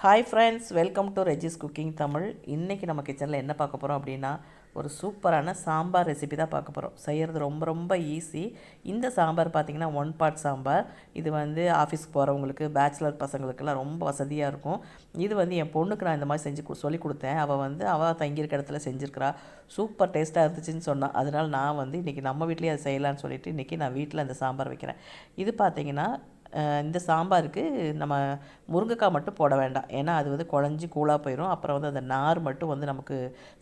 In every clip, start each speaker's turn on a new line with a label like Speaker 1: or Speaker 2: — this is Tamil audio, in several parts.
Speaker 1: Hi friends welcome to Reji's cooking Tamil இன்றைக்கி நம்ம கிச்சனில் என்ன பார்க்க போகிறோம் அப்படின்னா ஒரு சூப்பரான சாம்பார் ரெசிபி தான் பார்க்க போகிறோம் செய்கிறது ரொம்ப ரொம்ப ஈஸி இந்த சாம்பார் பார்த்திங்கன்னா ஒன் பார்ட் சாம்பார். இது வந்து ஆஃபீஸ்க்கு போகிறவங்களுக்கு பேச்சுலர் பசங்களுக்கெல்லாம் ரொம்ப வசதியாக இருக்கும். இது வந்து என் பொண்ணுக்கு நான் இந்த மாதிரி செஞ்சு சொல்லி கொடுத்தேன். அவள் வந்து அவள் தங்கியிருக்க இடத்துல செஞ்சுருக்கிறா. சூப்பர் டேஸ்ட்டாக இருந்துச்சுன்னு சொன்னான் அதனால் நான் வந்து இன்றைக்கி நம்ம வீட்லேயே அதை செய்யலான்னு சொல்லிவிட்டு இன்றைக்கி நான் வீட்டில் அந்த சாம்பார் வைக்கிறேன். இது பார்த்திங்கன்னா இந்த சாம்பாருக்கு நம்ம முருங்கைக்காய் மட்டும் போட வேண்டாம். ஏன்னா அது வந்து குழஞ்சி கூழாக போயிடும் அப்புறம் வந்து அந்த நார் மட்டும் வந்து நமக்கு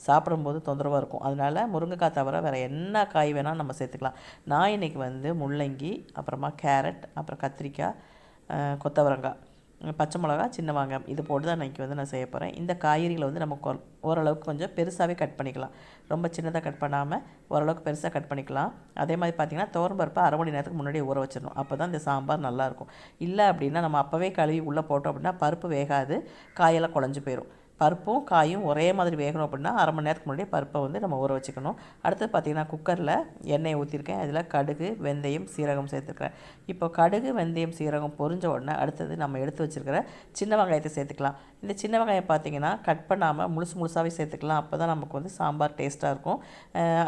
Speaker 1: சாப்பிடும்போது தொந்தரவாக இருக்கும். அதனால முருங்கைக்காய் தவிர வேறு என்ன காய் வேணால் நம்ம சேர்த்துக்கலாம். நான் இன்னைக்கு வந்து முள்ளங்கி அப்புறமா கேரட் அப்புறம் கத்திரிக்காய் கொத்தவரங்காய். பச்சை மிளகா சின்ன வெங்காயம் இது போட்டு தான் இன்றைக்கி வந்து நான் செய்ய போகிறேன் இந்த காய்கறிகளை வந்து நம்ம கொ- ஓரளவுக்கு கொஞ்சம் பெருசாகவே கட் பண்ணிக்கலாம். ரொம்ப சின்னதாக கட் பண்ணாமல் ஓரளவுக்கு பெருசாக கட் பண்ணிக்கலாம். அதே மாதிரி பார்த்திங்கன்னா துவரம்பருப்பை அரை மணி நேரத்துக்கு முன்னாடியே ஊற வச்சிடணும். அப்போ தான் இந்த சாம்பார் நல்லாயிருக்கும் இல்லை அப்படின்னா நம்ம அப்போவே கழுவி உள்ளே போட்டோம் அப்படின்னா பருப்பு வேகாது காயெல்லாம் குழஞ்சு போயிடும் பருப்பும் காயும் ஒரே மாதிரி வேகணும் அப்படின்னா அரை மணி நேரத்துக்கு முன்னாடியே பருப்பை வந்து நம்ம ஊற வச்சுக்கணும். அடுத்து பார்த்திங்கன்னா குக்கரில் எண்ணெய் ஊற்றிருக்கேன். அதில் கடுகு வெந்தயம் சீரகம் சேர்த்துக்கிறேன் இப்போ கடுகு வெந்தயம் சீரகம் பொரிஞ்ச உடனே அடுத்தது நம்ம எடுத்து வச்சிருக்கிற சின்ன வெங்காயத்தை சேர்த்துக்கலாம். இந்த சின்ன வெங்காயம் பார்த்தீங்கன்னா கட் பண்ணாமல் முழுசு முழுசாகவே சேர்த்துக்கலாம். அப்போ தான் நமக்கு வந்து சாம்பார் டேஸ்ட்டாக இருக்கும்.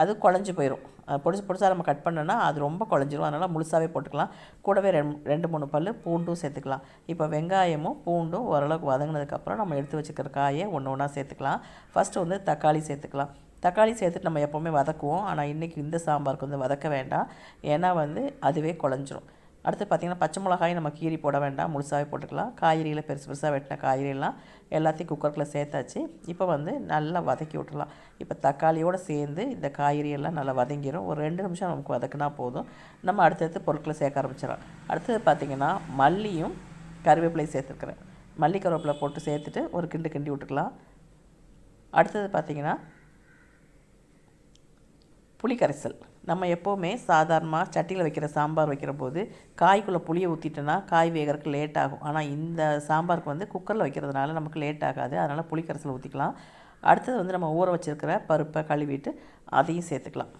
Speaker 1: அது குழஞ்சி போயிடும். பொடிசு பொடிசாக நம்ம கட் பண்ணோன்னா அது ரொம்ப குழஞ்சிரும். அதனால் முழுசாகவே போட்டுக்கலாம். கூடவே ரெண்டு ரெண்டு மூணு பல் பூண்டும் சேர்த்துக்கலாம். இப்போ வெங்காயமும் பூண்டும் ஓரளவுக்கு வதங்கினதுக்கப்புறம் நம்ம எடுத்து வச்சுக்கிற காயை ஒன்று ஒன்றா சேர்த்துக்கலாம். ஃபஸ்ட்டு வந்து தக்காளி சேர்த்துக்கலாம். தக்காளி சேர்த்துட்டு நம்ம எப்போவுமே வதக்குவோம். ஆனால் இன்றைக்கி இந்த சாம்பாருக்கு வந்து வதக்க வேண்டாம். ஏன்னா வந்து அதுவே குழஞ்சிரும். அடுத்து பார்த்திங்கன்னா பச்சை மிளகாயும் நம்ம கீரி போட வேண்டாம் முழுசாகவே போட்டுக்கலாம். காய்கறிகளை பெருசு பெருசாக வெட்டின காய்கறியெல்லாம் எல்லாத்தையும் குக்கருக்குள்ளே சேர்த்தாச்சு. இப்போ வந்து நல்லா வதக்கி விட்டுலாம் இப்போ தக்காளியோடு சேர்ந்து இந்த காய்கறியெல்லாம் நல்லா வதங்கிடும் ஒரு ரெண்டு நிமிஷம் நமக்கு வதக்குனா போதும். நம்ம அடுத்தடுத்து பொருட்களை சேர்க்க ஆரம்பிச்சிடலாம். அடுத்தது பார்த்திங்கன்னா மல்லியும் கருவேப்பிலையும் சேர்த்துருக்குறேன். மல்லி கருவேப்பிலை போட்டு சேர்த்துட்டு ஒரு கிண்டு கிண்டி விட்டுக்கலாம். அடுத்தது பார்த்திங்கன்னா புளி கரைசல் நம்ம எப்போவுமே சாதாரணமாக சட்டியில் வைக்கிற சாம்பார் வைக்கிற போது காய்க்குள்ளே புளியை ஊற்றிட்டோன்னா காய் வேகிறதுக்கு லேட் ஆகும். ஆனால் இந்த சாம்பாருக்கு வந்து குக்கரில் வைக்கிறதுனால நமக்கு லேட் ஆகாது. அதனால் புளி கரைசல் ஊற்றிக்கலாம் அடுத்தது வந்து நம்ம ஊற வச்சுருக்கிற பருப்பை கழுவிட்டு அதையும் சேர்த்துக்கலாம்.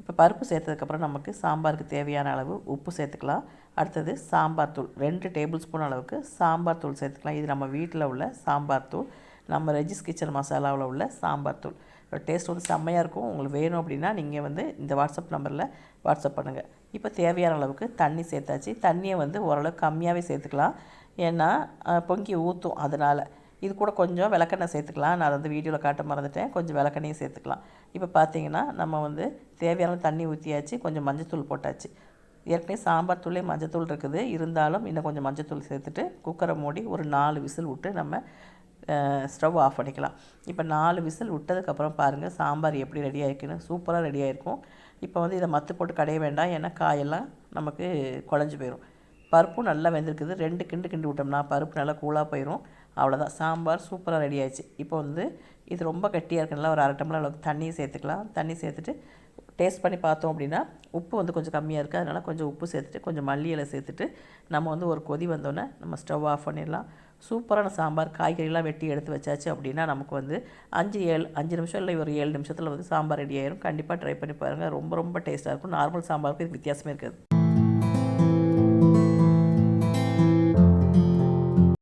Speaker 1: இப்போ பருப்பு சேர்த்ததுக்கப்புறம் நமக்கு சாம்பாருக்கு தேவையான அளவு உப்பு சேர்த்துக்கலாம். அடுத்தது சாம்பார் தூள். ரெண்டு டேபிள் ஸ்பூன் அளவுக்கு சாம்பார் தூள் சேர்த்துக்கலாம். இது நம்ம வீட்டில் உள்ள சாம்பார் தூள். நம்ம ரெஜிஸ் கிச்சன் மசாலாவில் உள்ள சாம்பார் தூள். டேஸ்ட் வந்து செம்மையாக இருக்கும். உங்களுக்கு வேணும் அப்படின்னா நீங்கள் வந்து இந்த வாட்ஸ்அப் நம்பரில் வாட்ஸ்அப் பண்ணுங்கள் இப்போ தேவையான அளவுக்கு தண்ணி சேர்த்தாச்சு. தண்ணியை வந்து ஓரளவுக்கு கம்மியாகவே சேர்த்துக்கலாம். ஏன்னா பொங்கி ஊற்றும் அதனால் இது கூட கொஞ்சம் விளக்கெண்ணெய் சேர்த்துக்கலாம். நான் வந்து வீடியோவில் காட்ட மறந்துட்டேன். கொஞ்சம் விளக்கெண்ணையும் சேர்த்துக்கலாம். இப்போ பார்த்தீங்கன்னா நம்ம வந்து தேவையான தண்ணி ஊற்றியாச்சு கொஞ்சம் மஞ்சத்தூள் போட்டாச்சு. ஏற்கனவே சாம்பார் தூளே மஞ்சத்தூள் இருக்குது. இருந்தாலும் இன்னும் கொஞ்சம் மஞ்சத்தூள் சேர்த்துட்டு குக்கரை மூடி ஒரு நாலு விசில் விட்டு நம்ம ஸ்டவ் ஆஃப் பண்ணிக்கலாம். இப்போ நாலு விசில் விட்டதுக்கப்புறம் பாருங்கள் சாம்பார் எப்படி ரெடி ஆகிருக்குன்னு சூப்பராக ரெடி ஆகிருக்கும் இப்போ வந்து இதை மத்து போட்டு கடைய வேண்டாம். ஏன்னா காயெல்லாம் நமக்கு குழஞ்சி போயிடும் பருப்பும் நல்லா வெந்திருக்குது. ரெண்டு கிண்டு கிண்டு விட்டோம்னா பருப்பு நல்லா கூலாக போயிடும் அவ்வளோதான் சாம்பார் சூப்பராக ரெடி ஆயிடுச்சு. இப்போ வந்து இது ரொம்ப கட்டியாக இருக்கனால ஒரு அரை டம்ளர் அளவுக்கு தண்ணியை சேர்த்துக்கலாம். தண்ணி சேர்த்துட்டு டேஸ்ட் பண்ணி பார்த்தோம் அப்படின்னா உப்பு வந்து கொஞ்சம் கம்மியாக இருக்குது அதனால் கொஞ்சம் உப்பு சேர்த்துட்டு கொஞ்சம் மல்லி இலை சேர்த்துட்டு நம்ம வந்து ஒரு கொதி வந்தோடனே நம்ம ஸ்டவ் ஆஃப் பண்ணிடலாம். சூப்பரான சாம்பார் காய்கறிலாம் வெட்டி எடுத்து வச்சாச்சு அப்படின்னா நமக்கு வந்து அஞ்சு ஏழு அஞ்சு நிமிஷம் இல்லை ஒரு ஏழு நிமிஷத்தில் வந்து சாம்பார் ரெடி ஆயிரும். கண்டிப்பாக ட்ரை பண்ணி பாருங்கள் ரொம்ப ரொம்ப டேஸ்ட்டாக இருக்கும். நார்மல் சாம்பாருக்கும் இது வித்தியாசமே இருக்காது.